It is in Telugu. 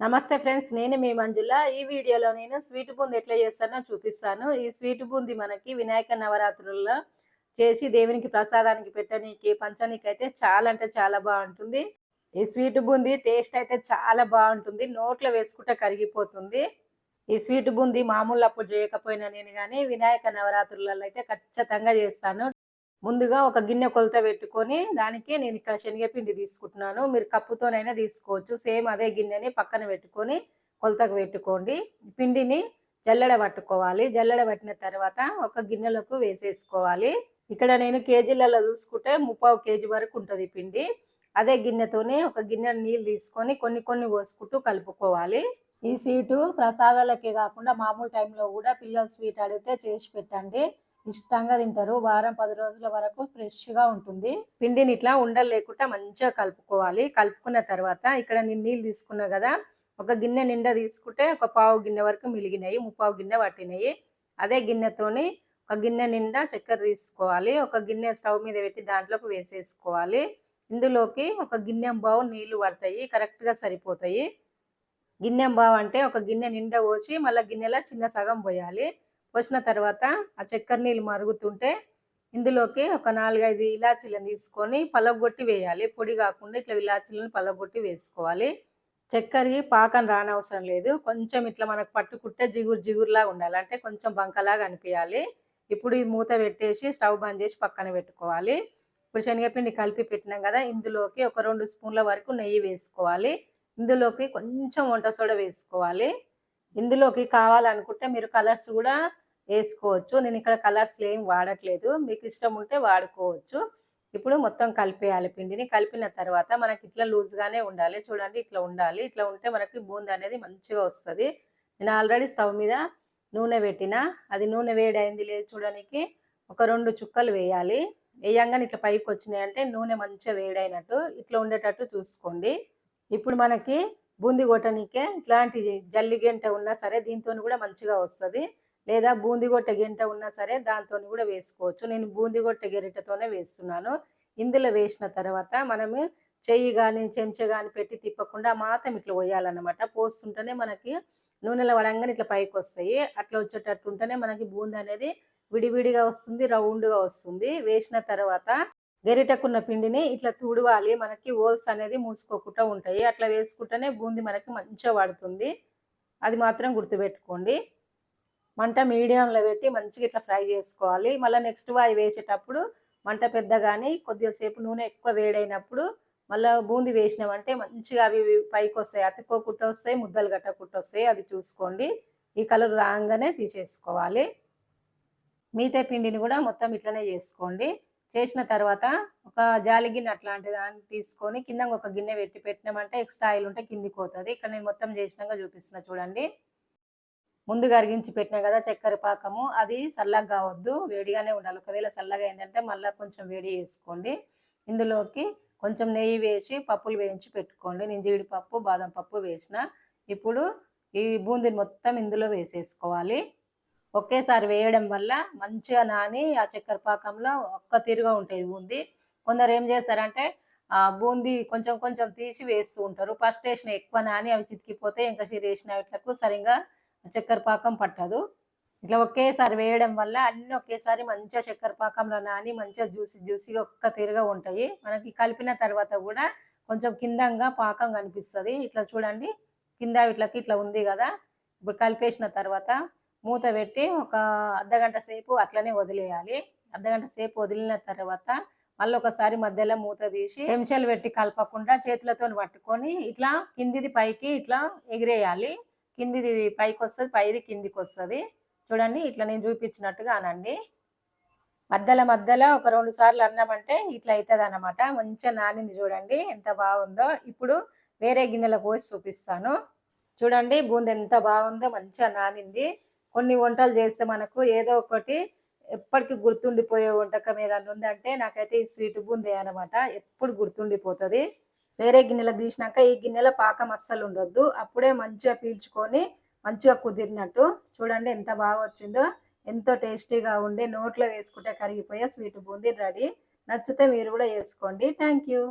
నమస్తే ఫ్రెండ్స్ నేను మీ మంజుల. ఈ వీడియోలో నేను స్వీట్ బూంది ఎట్లా చేస్తానో చూపిస్తాను. ఈ స్వీట్ బూంది మనకి వినాయక నవరాత్రుల్లో చేసి దేవునికి ప్రసాదానికి పెట్టనీకి పంచనీకి అయితే చాలా అంటే చాలా బాగుంటుంది. ఈ స్వీట్ బూంది టేస్ట్ అయితే చాలా బాగుంటుంది. నోట్లో వేసుకుంటే కరిగిపోతుంది. ఈ స్వీట్ బూంది మామూలు అప్పుడు చేయకపోయినా నేను కానీ వినాయక నవరాత్రులలో అయితే ఖచ్చితంగా చేస్తాను. ముందుగా ఒక గిన్నె కొలత పెట్టుకొని దానికి నేను ఇక్కడ శనగపిండి తీసుకుంటున్నాను. మీరు కప్పుతోనైనా తీసుకోవచ్చు. సేమ్ అదే గిన్నెని పక్కన పెట్టుకొని కొలతకు పెట్టుకోండి. పిండిని జల్లెడ పట్టుకోవాలి. జల్లెడ పట్టిన తర్వాత ఒక గిన్నెలకు వేసేసుకోవాలి. ఇక్కడ నేను కేజీలలో చూసుకుంటే ముప్పావు కేజీ వరకు ఉంటుంది పిండి. అదే గిన్నెతోనే ఒక గిన్నె నీళ్ళు తీసుకొని కొన్ని కొన్ని పోసుకుంటూ కలుపుకోవాలి. ఈ స్వీటు ప్రసాదాలకే కాకుండా మామూలు టైంలో కూడా పిల్లలు స్వీట్ అడిగితే చేసి పెట్టండి. ఇష్టంగా తింటారు. వారం పది రోజుల వరకు ఫ్రెష్గా ఉంటుంది. పిండిని ఇట్లా ఉండలు లేకుండా మంచిగా కలుపుకోవాలి. కలుపుకున్న తర్వాత ఇక్కడ నేను నీళ్ళు తీసుకున్నా కదా ఒక గిన్నె నిండా తీసుకుంటే ఒక పావు గిన్నె వరకు మిలిగినాయి. ముప్పావు గిన్నె పట్టినాయి. అదే గిన్నెతోని ఒక గిన్నె నిండా చక్కెర తీసుకోవాలి. ఒక గిన్నె స్టవ్ మీద పెట్టి దాంట్లోకి వేసేసుకోవాలి. ఇందులోకి ఒక గిన్నె బావు నీళ్ళు పడతాయి. కరెక్ట్గా సరిపోతాయి. గిన్నె బావు అంటే ఒక గిన్నె నిండా పోసి మళ్ళీ గిన్నెలో చిన్న సగం పోయాలి. పోసిన తర్వాత ఆ చక్కెర నీళ్ళు మరుగుతుంటే ఇందులోకి ఒక నాలుగైదు ఇలాచీలను తీసుకొని పలగొట్టి వేయాలి. పొడి కాకుండా ఇట్లా ఇలాచీలను పలగొట్టి వేసుకోవాలి. చక్కెర పాకం రానవసరం లేదు. కొంచెం ఇట్లా మనకు పట్టుకుంటే జిగురు జిగురులాగా ఉండాలి. అంటే కొంచెం బంకలాగా అనిపించాలి ఇప్పుడు ఈ మూత పెట్టేసి స్టవ్ బంద్ చేసి పక్కన పెట్టుకోవాలి. ఇప్పుడు శనగపిండి కలిపి పెట్టినాం కదా ఇందులోకి ఒక రెండు స్పూన్ల వరకు నెయ్యి వేసుకోవాలి. ఇందులోకి కొంచెం వంట సోడా వేసుకోవాలి. ఇందులోకి కావాలనుకుంటే మీరు కలర్స్ కూడా వేసుకోవచ్చు. నేను ఇక్కడ కలర్స్ ఏం వాడట్లేదు. మీకు ఇష్టం ఉంటే వాడుకోవచ్చు. ఇప్పుడు మొత్తం కలిపేయాలి పిండిని. కలిపిన తర్వాత మనకి ఇట్లా లూజ్గానే ఉండాలి. చూడండి ఇట్లా ఉండాలి. ఇట్లా ఉంటే మనకి బూంది అనేది మంచిగా వస్తుంది. నేను ఆల్రెడీ స్టవ్ మీద నూనె పెట్టిన. అది నూనె వేడైంది లేదు చూడడానికి ఒక రెండు చుక్కలు వేయాలి. వేయంగానే ఇట్లా పైకి వచ్చినాయి అంటే నూనె మంచిగా వేడైనట్టు ఇట్లా ఉండేటట్టు చూసుకోండి. ఇప్పుడు మనకి బూంది కొట్టనికే ఇట్లాంటి జల్లి గంట ఉన్నా సరే దీంతో కూడా మంచిగా వస్తుంది. లేదా బూంది కొట్టే గెంట ఉన్నా సరే దాంతో కూడా వేసుకోవచ్చు. నేను బూంది కొట్టే గరిటతోనే వేస్తున్నాను. ఇందులో వేసిన తర్వాత మనము చెయ్యి కానీ చెంచా కానీ పెట్టి తిప్పకుండా మాత్రం ఇట్లా పోయాలన్నమాట. పోస్తుంటేనే మనకి నూనెలో వడంగానే ఇట్లా పైకి వస్తాయి. అట్లా వచ్చేటట్టు ఉంటేనే మనకి బూందీ అనేది విడివిడిగా వస్తుంది రౌండ్గా వస్తుంది. వేసిన తర్వాత గరిటకున్న పిండిని ఇట్లా తుడవాలి. మనకి హోల్స్ అనేది మూసుకోకుండా ఉంటాయి. అట్లా వేసుకుంటేనే బూంది మనకి మంచిగా పడుతుంది. అది మాత్రం గుర్తుపెట్టుకోండి. మంట మీడియంలో పెట్టి మంచిగా ఇట్లా ఫ్రై చేసుకోవాలి. మళ్ళీ నెక్స్ట్ అవి వేసేటప్పుడు మంట పెద్దగాని కొద్దిసేపు నూనె ఎక్కువ వేడైనప్పుడు మళ్ళీ బూంది వేసినామంటే మంచిగా అవి పైకి వస్తాయి. అతుక్కోకుండా వస్తాయి ముద్దలు గట్టకుండా వస్తాయి. అది చూసుకోండి. ఈ కలర్ రాగానే తీసేసుకోవాలి. మిగతా పిండిని కూడా మొత్తం ఇట్లనే చేసుకోండి. చేసిన తర్వాత ఒక జాలి గిన్నె అట్లాంటి దాన్ని తీసుకొని కింద ఒక గిన్నె పెట్టి పెట్టినామంటే ఎక్స్ట్రా ఆయిల్ ఉంటే కిందికి పోతుంది. ఇక్కడ నేను మొత్తం చేసినాక చూపిస్తున్నా చూడండి. ముందు అరిగించి పెట్టినా కదా చక్కెర పాకము అది చల్లగా కావద్దు వేడిగానే ఉండాలి. ఒకవేళ చల్లగా అయిందంటే మళ్ళీ కొంచెం వేడి చేసుకోండి. ఇందులోకి కొంచెం నెయ్యి వేసి పప్పులు వేయించి పెట్టుకోండి. నేను జీడిపప్పు బాదం పప్పు వేసిన. ఇప్పుడు ఈ బూందీని మొత్తం ఇందులో వేసేసుకోవాలి. ఒకేసారి వేయడం వల్ల మంచిగా నాని ఆ చక్కెర పాకంలో ఒక్క తిరుగా ఉంటుంది బూందీ. కొందరు ఏం చేస్తారంటే ఆ బూందీ కొంచెం కొంచెం తీసి వేస్తూ ఉంటారు. ఫస్ట్ వేసిన ఎక్కువ నాని అవి చితికిపోతే ఇంకా వేసిన వీటికి సరిగా చక్కెర పాకం పట్టదు. ఇట్లా ఒకేసారి వేయడం వల్ల అన్నీ ఒకేసారి మంచిగా చక్కెర పాకంలో నాని మంచిగా జ్యూసి జ్యూసి ఒక్క తీరుగా ఉంటాయి. మనకి కలిపిన తర్వాత కూడా కొంచెం కిందంగా పాకం కనిపిస్తుంది. ఇట్లా చూడండి. కింద ఇట్లకి ఇట్లా ఉంది కదా. ఇప్పుడు కలిపేసిన తర్వాత మూత పెట్టి ఒక అర్ధగంట సేపు అట్లనే వదిలేయాలి. అర్ధగంట సేపు వదిలిన తర్వాత మళ్ళీ ఒకసారి మధ్యలో మూత తీసి చెంచాలు పెట్టి కలపకుండా చేతులతో పట్టుకొని ఇట్లా కిందిది పైకి ఇట్లా ఎగిరేయాలి. కిందిది పైకి వస్తుంది పైది కిందికి వస్తుంది చూడండి ఇట్లా నేను చూపించినట్టుగా అనండి. మధ్యలో మధ్యలో ఒక రెండు సార్లు అన్నామంటే ఇట్లా అవుతుంది అనమాట మంచిగా నానింది చూడండి ఎంత బాగుందో. ఇప్పుడు వేరే గిన్నెలో పోసి చూపిస్తాను. చూడండి బూంది ఎంత బాగుందో మంచిగా నానింది. కొన్ని వంటలు చేస్తే మనకు ఏదో ఒకటి ఎప్పటికీ గుర్తుండిపోయే వంటకం ఏదన్నా ఉందంటే నాకైతే ఈ స్వీట్ బూందే అనమాట ఎప్పుడు గుర్తుండిపోతుంది. వేరే గిన్నెలకు తీసినాక ఈ గిన్నెలో పాకం అస్సలు ఉండొద్దు. అప్పుడే మంచిగా పీల్చుకొని మంచిగా కుదిరినట్టు చూడండి ఎంత బాగా వచ్చిందో. ఎంతో టేస్టీగా ఉండే నోట్లో వేసుకుంటే కరిగిపోయే స్వీట్ బూందీ రెడీ. నచ్చితే మీరు కూడా వేసుకోండి. Thank you.